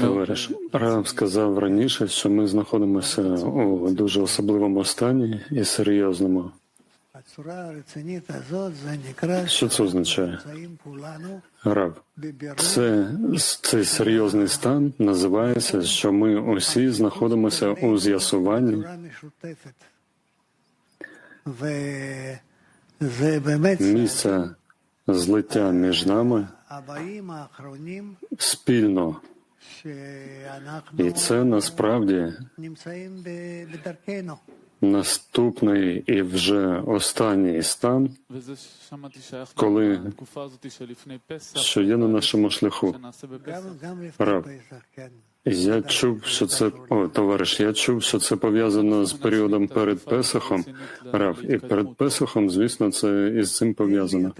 Товариш Рав сказав раніше, що ми знаходимося у дуже особливому стані і серйозному. Що це означає? Рав, це цей серйозний стан називається, що ми усі знаходимося у з'ясуванні місця злиття між нами спільно, і це насправді наступний і вже останній стан, коли що є на нашому шляху. Раб. Я чув, що це о, товариш. Я чув, що це пов'язано з періодом перед Песохом. Рав, і перед Песохом, звісно, це із цим пов'язано.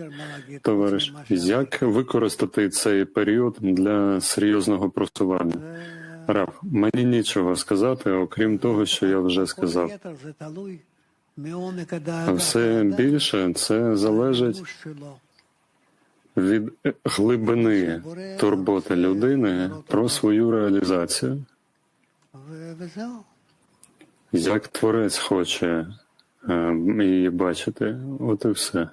Товариш, як використати цей період для серйозного просування? Рав, мені нічого сказати, окрім того, що я вже сказав. Все більше це залежить від глибини турботи людини про свою реалізацію. Як творець хоче е, її бачити, от і все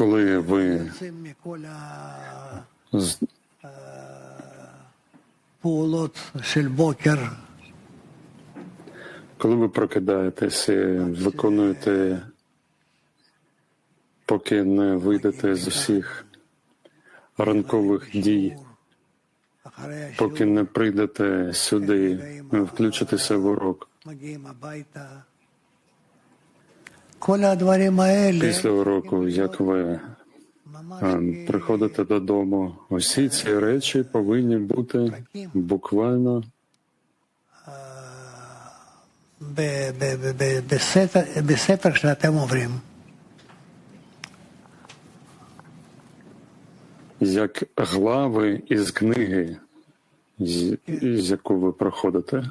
коли ви коли ви прокидаєтесь, виконуєте, поки не вийдете з усіх ранкових дій, поки не прийдете сюди, включитеся в урок. Після уроку, як ви е, приходите додому, усі ці речі повинні бути буквально як глави із книги, з яку ви проходите.